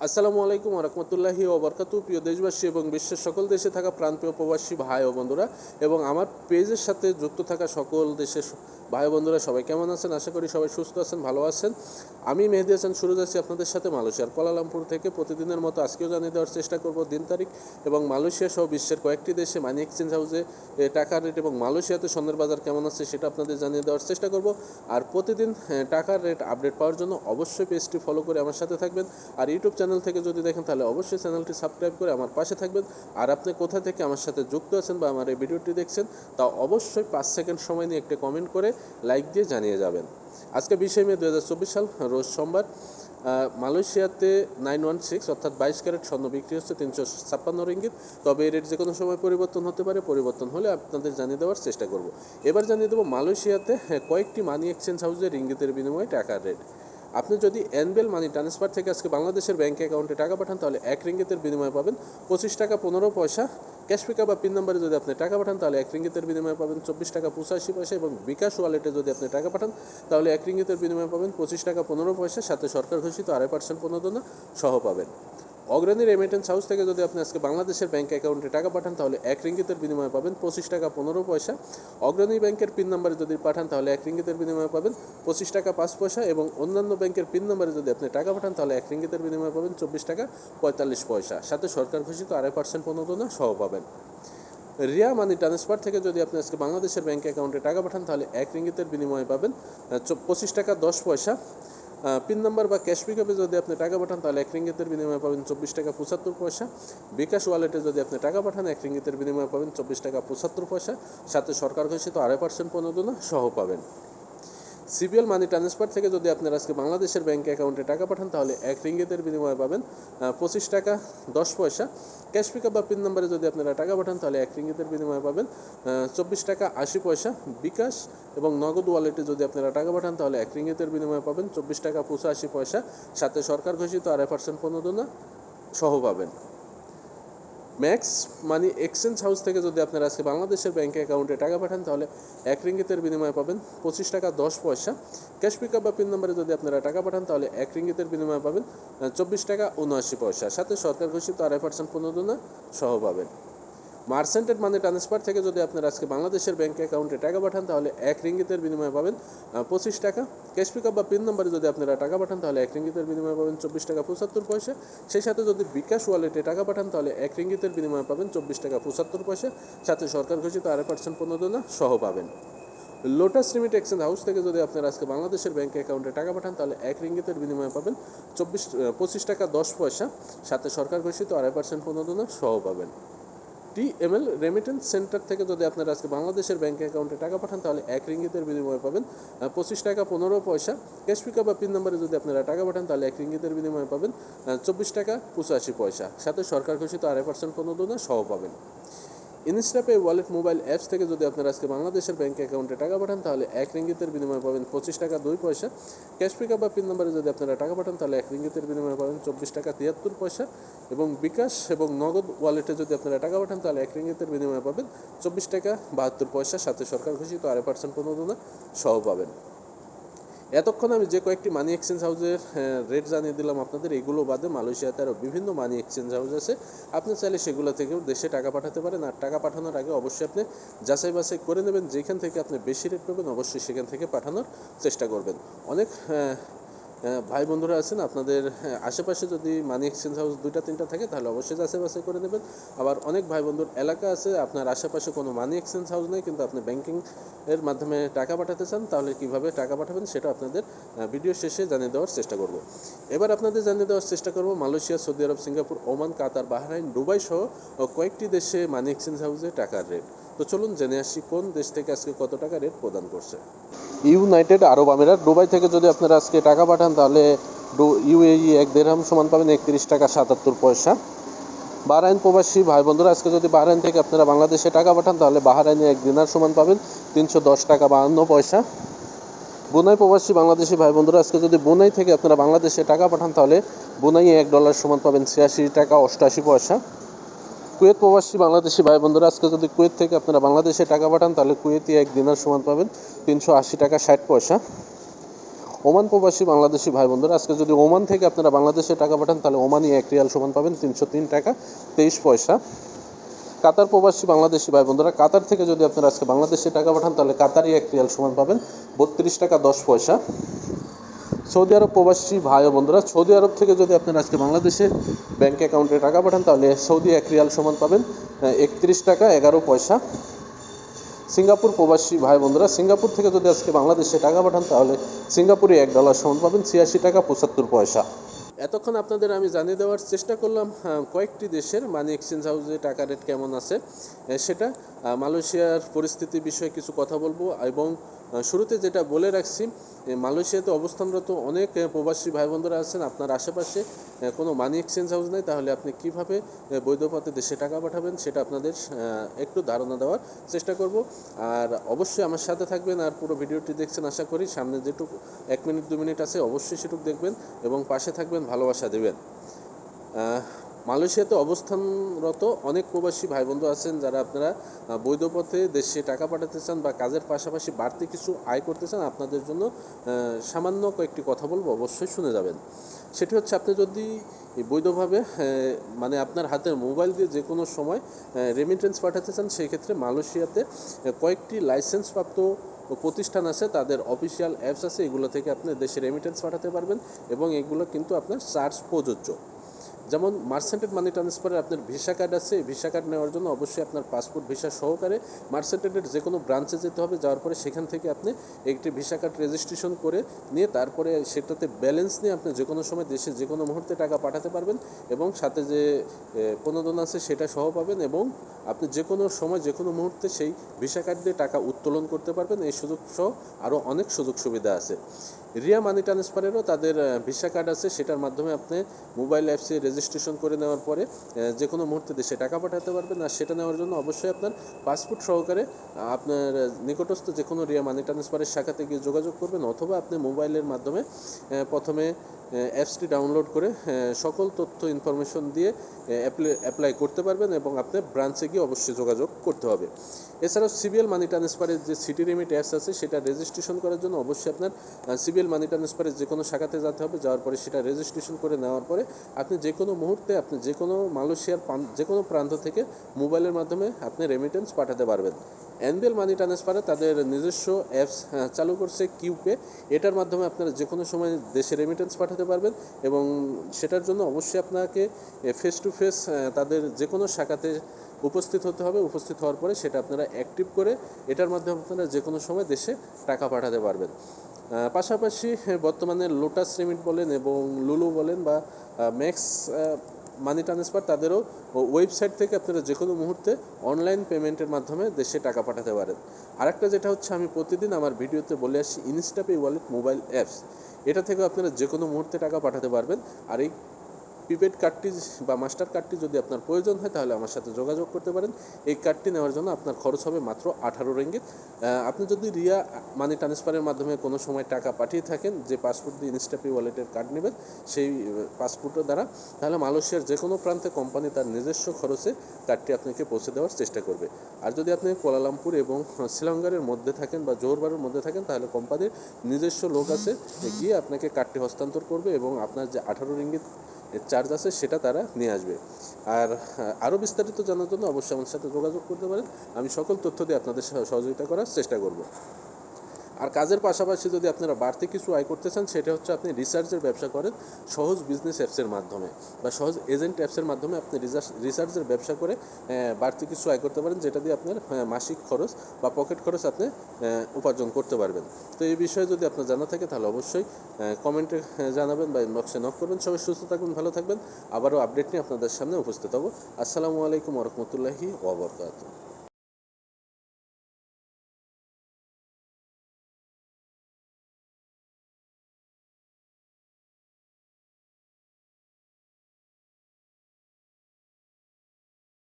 আসসালামু আলাইকুম রহমতুল্লাহি ওবরকাতু প্রিয় দেশবাসী এবং বিশ্বের সকল দেশে থাকা প্রান্তীয় প্রবাসী ভাই ও বন্ধুরা এবং আমার পেজের সাথে যুক্ত থাকা সকল দেশের ভাই বন্ধুরা, সবাই কেমন আছেন? আশা করি সবাই সুস্থ আছেন, ভালো আছেন। আমি মেহেদি হাসান সুরজ আছি আপনাদের সাথে মালয়েশিয়ার কোলালামপুর থেকে। প্রতিদিনের মতো আজকেও জানিয়ে দেওয়ার চেষ্টা করব দিন তারিখ এবং মালয়েশিয়া সহ বিশ্বের কয়েকটি দেশে মানি এক্সচেঞ্জ হাউসে টাকার রেট এবং মালয়েশিয়াতে স্বর্ণের বাজার কেমন আছে সেটা আপনাদের জানিয়ে দেওয়ার চেষ্টা করব। আর প্রতিদিন টাকার রেট আপডেট পাওয়ার জন্য অবশ্যই পেজটি ফলো করে আমার সাথে থাকবেন। আর ইউটিউব চ্যানেল থেকে যদি দেখেন, তাহলে অবশ্যই চ্যানেলটি সাবস্ক্রাইব করে আমার পাশে থাকবেন। আর আপনি কোথা থেকে আমার সাথে যুক্ত আছেন বা আমার এই ভিডিওটি দেখছেন, তা অবশ্যই পাঁচ সেকেন্ড সময় নিয়ে একটি কমেন্ট করে লাইক দিয়ে জানিয়ে যাবেন। আজকে বিশে মে দুহাজার চব্বিশ সাল, রোজ সোমবার মালয়েশিয়াতে নাইন ওয়ান সিক্স অর্থাৎ বাইশ ক্যারেট স্বর্ণ বিক্রি হচ্ছে তিনশো ছাপ্পান্ন রিঙ্গিত। তবে এই রেট যে কোনো সময় পরিবর্তন হতে পারে, পরিবর্তন হলে আপনাদের জানিয়ে দেওয়ার চেষ্টা করব। এবার জানিয়ে দেবো মালয়েশিয়াতে কয়েকটি মানি এক্সচেঞ্জ হাউসে রিঙ্গিতের বিনিময়ে টাকার রেট আপনি যদি এনবেল মানি ট্রান্সফার থেকে আজকে বাংলাদেশের ব্যাঙ্ক অ্যাকাউন্টে টাকা পাঠান, তাহলে এক রিঙ্গিতের বিনিময়ে পাবেন পঁচিশ টাকা পনেরো পয়সা। ক্যাশ পিকা বা পিন নাম্বারে যদি আপনি টাকা পাঠান, তাহলে এক রিঙ্গিতের বিনিময়ে পাবেন চব্বিশ টাকা পঁচাশি পয়সা এবং বিকাশ ওয়ালেটে যদি আপনি টাকা পাঠান, তাহলে এক রিঙ্গিতের বিনিময়ে পাবেন পঁচিশ টাকা পনেরো পয়সা। সাথে সরকার ঘোষিত আড়াই পার্সেন্ট প্রণোদনা সহ পাবেন। অগ্রণী রেমিটেন্স হাউস থেকে যদি আপনি আজকে বাংলাদেশের ব্যাংক অ্যাকাউন্টে টাকা পাঠান, তাহলে এক রিঙ্গিতের বিনিময়ে পাবেন পঁচিশ টাকা পনেরো পয়সা। অগ্রণী ব্যাংকের পিন নাম্বারে যদি পাঠান, তাহলে এক রিঙ্গিতের বিনিময়ে পাবেন পঁচিশ টাকা পাঁচ পয়সা এবং অন্যান্য ব্যাংকের পিন নাম্বারে যদি আপনি টাকা পাঠান, তাহলে এক রিঙ্গিতের বিনিময়ে পাবেন চব্বিশ টাকা পঁয়তাল্লিশ পয়সা। সাথে সরকার ঘোষিত আড়াই পার্সেন্ট প্রণোদনা সহ পাবেন। রিয়া মানি ট্রান্সফার থেকে যদি আপনি আজকে বাংলাদেশের ব্যাঙ্ক অ্যাকাউন্টে টাকা পাঠান, তাহলে এক রিঙ্গিতের বিনিময়ে পাবেন পঁচিশ টাকা দশ পয়সা। পিন নাম্বার বা ক্যাশ পিকআপে যদি আপনি টাকা পাঠান, তাহলে এক রিঙ্গিতের বিনিময়ে পাবেন চব্বিশ টাকা পঁচাত্তর পয়সা। বিকাশ ওয়ালেটে যদি আপনি টাকা পাঠান, এক রিঙ্গিতের বিনিময়ে পাবেন চব্বিশ টাকা পঁচাত্তর পয়সা। সাথে সরকার ঘোষিত আড়াই পার্সেন্ট প্রণোদনা সহ পাবেন। সিবিএল মানি ট্রান্সফার থেকে যদি আপনার আজকে বাংলাদেশের ব্যাংক অ্যাকাউন্টে টাকা পাঠান, তাহলে এক রিঙ্গিতের বিনিময়ে পাবেন পঁচিশ টাকা দশ পয়সা। ক্যাশ পিকআপ বা পিন নাম্বারে যদি আপনারা টাকা পাঠান, তাহলে এক রিঙ্গিতের বিনিময়ে পাবেন চব্বিশ টাকা আশি পয়সা বিকাশ এবং নগদ ওয়ালেটে যদি আপনারা টাকা পাঠান, তাহলে এক রিঙ্গিতের বিনিময়ে পাবেন চব্বিশ টাকা পঁচাশি পয়সা। সাথে সরকার ঘোষিত আড়াই পার্সেন্ট প্রণোদনা সহ পাবেন। ম্যাক্স মানি এক্সচেঞ্জ হাউস থেকে যদি আপনারা আজকে বাংলাদেশের ব্যাঙ্কে অ্যাকাউন্টে টাকা পাঠান, তাহলে এক রিঙ্গিতের বিনিময়ে পাবেন পঁচিশ টাকা দশ পয়সা। ক্যাশ পিকআপ বা পিন নম্বরে যদি আপনারা টাকা পাঠান, তাহলে এক রিঙ্গিতের বিনিময়ে পাবেন চব্বিশ টাকা উনআশি পয়সা। সাথে সরকার ঘোষিত আড়াই পার্সেন্ট প্রণোদনা সহ পাবেন। মার্সেন্টেড মানি ট্রান্সফার থেকে যদি আপনারা আজকে বাংলাদেশের ব্যাংক অ্যাকাউন্টে টাকা পাঠান, তাহলে এক রিঙ্গিতের বিনিময়ে পাবেন পঁচিশ টাকা। ক্যাশ পিকআপ বা পিন নম্বরে যদি আপনারা টাকা পাঠান, তাহলে এক রিঙ্গিতের বিনিময়ে পাবেন চব্বিশ টাকা পঁচাত্তর পয়সা। সেই সাথে যদি বিকাশ ওয়ালেটে টাকা পাঠান, তাহলে এক রিঙ্গিতের বিনিময়ে পাবেন চব্বিশ টাকা পঁচাত্তর পয়সা। সাথে সরকার ঘোষিত আড়াই পার্সেন্ট প্রণোদনা সহ পাবেন। লোটাস লিমিট এক্সচেঞ্জ হাউস থেকে যদি আপনারা আজকে বাংলাদেশের ব্যাংক অ্যাকাউন্টে টাকা পাঠান, তাহলে এক রিঙ্গিতের বিনিময়ে পাবেন চব্বিশ পঁচিশ টাকা দশ পয়সা। সাথে সরকার ঘোষিত আড়াই পার্সেন্ট প্রণোদনা সহ পাবেন। টিএমএল রেমিটেন্স সেন্টার থেকে যদি আপনারা আজকে বাংলাদেশের ব্যাঙ্ক অ্যাকাউন্টে টাকা পাঠান, তাহলে এক রিঙ্গিতের বিনিময়ে পাবেন পঁচিশ টাকা পনেরো পয়সা। ক্যাশ পিকআপ বা পিন নাম্বারে যদি আপনারা টাকা পাঠান, তাহলে এক রিঙ্গিতের বিনিময়ে পাবেন চব্বিশ টাকা পঁচাশি পয়সা। সাথে সরকার ঘোষিত আড়াই পার্সেন্ট প্রণোদনা সহ পাবেন। ইনস্টাপে ওয়ালেট মোবাইল অ্যাপস থেকে যদি আপনারা আজকে বাংলাদেশের ব্যাংক অ্যাকাউন্টে টাকা পাঠান, তাহলে এক রিঙ্গিতের বিনিময়ে পাবেন পঁচিশ টাকা দুই পয়সা। ক্যাশ পিকআপ বা পিন নাম্বারে যদি আপনারা টাকা পাঠান, তাহলে এক রিঙ্গিতের বিনিময়ে পাবেন চব্বিশ টাকা তিয়াত্তর পয়সা। এবং বিকাশ এবং নগদ ওয়ালেটে যদি আপনারা টাকা পাঠান, তাহলে এক রিঙ্গিতের বিনিময়ে পাবেন চব্বিশ টাকা বাহাত্তর পয়সা। সাথে সরকার ঘোষিত আড়াই পার্সেন্ট প্রণোদনা সহ পাবেন। এতক্ষণ আমি যে কয়েকটি মানি এক্সচেঞ্জ হাউসের রেট জানিয়ে দিলাম আপনাদের, এগুলো বাদে মালয়েশিয়াতে আরও বিভিন্ন মানি এক্সচেঞ্জ হাউস আছে। আপনি চাইলে সেগুলো থেকেও দেশে টাকা পাঠাতে পারেন, আর টাকা পাঠানোর আগে অবশ্যই আপনি যাচাই বাছাই করে নেবেন। যেখান থেকে আপনি বেশি রেট পাবেন, অবশ্যই সেখান থেকে পাঠানোর চেষ্টা করবেন। অনেক ভাই বন্ধুরা আছেন আপনাদের আহ, আশেপাশে যদি মানি এক্সচেঞ্জ হাউস দুইটা তিনটা থাকে তাহলে অবশ্যই বাছাই করে নেবেন। আবার অনেক ভাই বন্ধুর এলাকা আছে আপনার আশেপাশে কোনো মানি এক্সচেঞ্জ হাউস নেই কিন্তু আপনি ব্যাংকিং এর মাধ্যমে টাকা পাঠাতে চান তাহলে কীভাবে টাকা পাঠাবেন সেটা আপনাদের ভিডিও শেষে জানিয়ে দেওয়ার চেষ্টা করব। এবার আপনাদের জানিয়ে দেওয়ার চেষ্টা করব Malaysia Saudi Arab Singapore Oman Qatar Bahrain Dubai সহ কয়েকটি দেশে মানি এক্সচেঞ্জ হাউসে টাকার রেট তো চলুন জেনে আসি কোন দেশ থেকে আজকে কত টাকা রেট প্রদান করছে। ইউনাইটেড আরব আমিরাত, দুবাই থেকে যদি আপনারা আজকে টাকা পাঠান, তাহলে ইউএই এক দেড়হাম সমান পাবেন একত্রিশ টাকা সাতাত্তর পয়সা। বাহরাইন প্রবাসী ভাই বন্ধুরা, আজকে যদি বাহরাইন থেকে আপনারা বাংলাদেশে টাকা পাঠান, তাহলে বাহরাইনে এক দিনার সমান পাবেন তিনশো দশ টাকা বাহান্ন পয়সা। বুনাই প্রবাসী বাংলাদেশি ভাই বন্ধুরা, আজকে যদি বুনাই থেকে আপনারা বাংলাদেশে টাকা পাঠান, তাহলে বুনাইয়ে এক ডলার সমান পাবেন ছিয়াশি টাকা অষ্টআশি পয়সা। কুয়েত প্রবাসী বাংলাদেশি ভাই বন্ধুরা, আজকে যদি কুয়েত থেকে আপনারা বাংলাদেশে টাকা পাঠান, তাহলে কুয়েতি এক দিনার সমান পাবেন তিনশো আশি টাকা ষাট পয়সা। ওমান প্রবাসী বাংলাদেশি ভাই বন্ধুরা, আজকে যদি ওমান থেকে আপনারা বাংলাদেশে টাকা পাঠান, তাহলে ওমানই এক রিয়াল সমান পাবেন তিনশো তিন টাকা তেইশ পয়সা। কাতার প্রবাসী বাংলাদেশি ভাই বন্ধুরা, কাতার থেকে যদি আপনারা আজকে বাংলাদেশে টাকা পাঠান, তাহলে কাতারই এক রিয়াল সমান পাবেন বত্রিশ টাকা দশ পয়সা। সৌদি আরব প্রবাসী ভাই বন্ধুরা, সৌদি আরব থেকে যদি আপনারা আজকে বাংলাদেশে ব্যাংক অ্যাকাউন্টে টাকা পাঠান, তাহলে সৌদি এক রিয়াল সমান পাবেন একত্রিশ টাকা এগারো পয়সা। সিঙ্গাপুর প্রবাসী ভাই বন্ধুরা, সিঙ্গাপুর থেকে যদি আজকে বাংলাদেশে টাকা পাঠান, তাহলে সিঙ্গাপুরে এক ডলার সমান পাবেন, ছিয়াশি টাকা পঁচাত্তর পয়সা। এতক্ষণ আপনাদের আমি জানিয়ে দেওয়ার চেষ্টা করলাম কয়েকটি দেশের মানি এক্সচেঞ্জ হাউসে টাকা রেট কেমন আছে সেটা মালয়েশিয়ার পরিস্থিতি বিষয়ে কিছু কথা বলব, এবং শুরুতে যেটা বলে রাখছি মালয়েশিয়াতে অবস্থানরত অনেক প্রবাসী ভাই বোনরা আছেন। আপনার আশেপাশে কোনো মানি এক্সচেঞ্জ হাউস নেই। তাহলে আপনি কীভাবে আহ, বৈধ পথে দেশে টাকা পাঠাবেন সেটা আপনাদের একটু ধারণা দেওয়ার চেষ্টা করব। আর অবশ্যই আমার সাথে থাকবেন আর পুরো ভিডিওটি দেখছেন আশা করি। সামনে যেটুকু এক মিনিট দু মিনিট আছে অবশ্যই সেটুকু দেখবেন এবং পাশে থাকবেন ভালোবাসা দেবেন। মালয়েশিয়াতে অবস্থানরত অনেক প্রবাসী ভাই বন্ধু আছেন যারা আপনারা বৈধ পথে দেশে টাকা পাঠাতে চান বা কাজের পাশাপাশি বাড়তি কিছু আয় করতে চান, আপনাদের জন্য সামান্য কয়েকটি কথা বলব, অবশ্যই শুনে যাবেন। সেটি হচ্ছে আপনি যদি বৈধভাবে মানে আপনার হাতের মোবাইল দিয়ে যে কোনো সময় রেমিটেন্স পাঠাতে চান, সেই ক্ষেত্রে মালয়েশিয়াতে কয়েকটি লাইসেন্স প্রাপ্ত প্রতিষ্ঠান আছে, তাদের অফিসিয়াল অ্যাপস আছে, এগুলো থেকে আপনি দেশে রেমিটেন্স পাঠাতে পারবেন এবং এগুলো কিন্তু আপনার চার্জ প্রযোজ্য। যেমন মার্সেন্টেড মানি ট্রান্সফারে আপনার ভিসা কার্ড আছে ভিসা কার্ড নেওয়ার জন্য অবশ্যই আপনার পাসপোর্ট ভিসা সহকারে মার্সেন্টেডের যে কোনো ব্রাঞ্চে যেতে হবে, যাওয়ার পরে সেখান থেকে আপনি একটি ভিসা কার্ড রেজিস্ট্রেশন করে নিয়ে তারপরে সেটাতে ব্যালেন্স নিয়ে আপনি যে কোনো সময় দেশে যে কোনো মুহূর্তে টাকা পাঠাতে পারবেন এবং সাথে যে প্রণোদন আছে সেটা সহ পাবেন এবং আপনি যে কোনো সময় যে কোনো মুহূর্তে সেই ভিসা কার্ড দিয়ে টাকা উত্তোলন করতে পারবেন, এই সুযোগ সহ আরও অনেক সুযোগ সুবিধা আছে। রিয়া মানি ট্রান্সফারেরও তাদের ভিসা কার্ড আছে, সেটার মাধ্যমে আপনি মোবাইল অ্যাপসে রেজিস্ট্রেশন করে নেওয়ার পরে যে কোনো মুহূর্তে দেশে টাকা পাঠাতে পারবেন। আর সেটা নেওয়ার জন্য অবশ্যই আপনার পাসপোর্ট সহকারে আপনার নিকটস্থ যে কোনো রিয়া মানি ট্রান্সফারের শাখাতে গিয়ে যোগাযোগ করবেন, অথবা আপনি মোবাইলের মাধ্যমে প্রথমে অ্যাপসটি ডাউনলোড করে সকল তথ্য ইনফরমেশন দিয়ে অ্যাপ্লাই করতে পারবেন এবং আপনি ব্রাঞ্চে গিয়ে অবশ্যই যোগাযোগ করতে হবে। এছাড়াও সিবিএল মানি ট্রান্সফারের যে সিটি রেমিট অ্যাপস আছে, সেটা রেজিস্ট্রেশন করার জন্য অবশ্যই আপনার সিবিএল মানি ট্রান্সফারের যে কোনো শাখাতে যেতে হবে, যাওয়ার পরে সেটা রেজিস্ট্রেশন করে নেওয়ার পরে আপনি যে কোনো মুহূর্তে আপনি যে কোনো মালয়েশিয়ার যে কোনো প্রান্ত থেকে মোবাইলের মাধ্যমে আপনি রেমিটেন্স পাঠাতে পারবেন। অ্যানবিএল মানি ট্রান্সফারে তাদের নিজস্ব অ্যাপস চালু করছে কিউপে এটার মাধ্যমে আপনারা যে কোনো সময় দেশে রেমিটেন্স পাঠাতে পারবেন এবং সেটার জন্য অবশ্যই আপনাকে ফেস টু ফেস তাদের যে কোনো শাখাতে উপস্থিত হতে হবে। উপস্থিত হওয়ার পরে সেটা আপনারা অ্যাক্টিভ করে এটার মাধ্যমে আপনারা যে কোনো সময় দেশে টাকা পাঠাতে পারবেন। পাশাপাশি বর্তমানে লোটাস রেমিট বলেন এবং লুলু বলেন বা ম্যাক্স মানি ট্রান্সফার তাদেরও ওয়েবসাইট থেকে আপনারা যে কোনো মুহূর্তে অনলাইন পেমেন্টের মাধ্যমে দেশে টাকা পাঠাতে পারেন। আরেকটা যেটা হচ্ছে, আমি প্রতিদিন আমার ভিডিওতে বলে আসছি ইনস্টাপে ওয়ালেট মোবাইল অ্যাপস এটা থেকে আপনারা যে কোনো মুহূর্তে টাকা পাঠাতে পারবেন। আর এই প্রিপেড কার্ডটি বা মাস্টার কার্ডটি যদি আপনার প্রয়োজন হয়, তাহলে আমার সাথে যোগাযোগ করতে পারেন। এই কার্ডটি নেওয়ার জন্য আপনার খরচ হবে মাত্র আঠারো রেঙ্গিত। আপনি যদি রিয়া মানি ট্রান্সফারের মাধ্যমে কোনো সময় টাকা পাঠিয়ে থাকেন, যে পাসপোর্ট দিয়ে ইনস্টাপি ওয়ালেটের কার্ড নেবেন, সেই পাসপোর্টের দ্বারা, তাহলে মালয়েশিয়ার যে কোনো প্রান্তে কোম্পানি তার নিজস্ব খরচে কার্ডটি আপনাকে পৌঁছে দেওয়ার চেষ্টা করবে। আর যদি আপনি কোলালামপুর এবং শ্রীলঙ্কারের মধ্যে থাকেন বা জোহরবারের মধ্যে থাকেন, তাহলে কোম্পানির নিজস্ব লোক আছে গিয়ে আপনাকে কার্ডটি হস্তান্তর করবে এবং আপনার যে আঠারো রিঙ্গিত চার্জ আছে, সেটা তারা নিয়ে আসবে। আর আরও বিস্তারিত জানার জন্য অবশ্যই আমার সাথে যোগাযোগ করতে পারেন। আমি সকল তথ্য দিয়ে আপনাদের সহযোগিতা করার চেষ্টা করব। আর কাজের পাশাপাশি যদি আপনারা বাড়তি কিছু আয় করতে চান, সেটা হচ্ছে আপনি রিসার্চের ব্যবসা করেন সহজ বিজনেস অ্যাপসের মাধ্যমে বা সহজ এজেন্ট অ্যাপসের মাধ্যমে আপনি রিসার্চ রিসার্চের ব্যবসা করে বাড়তি কিছু আয় করতে পারেন, যেটা দিয়ে আপনার মাসিক খরচ বা পকেট খরচ আপনি উপার্জন করতে পারবেন। তো এই বিষয়ে যদি আপনার জানা থাকে, তাহলে অবশ্যই কমেন্টে জানাবেন বা ইনবক্সে নক করবেন। সবাই সুস্থ থাকবেন ভালো থাকবেন। আবারও আপডেট নিয়ে আপনাদের সামনে উপস্থিত হব। আসসালামু আলাইকুম রহমতুল্লাহি ওবরকাত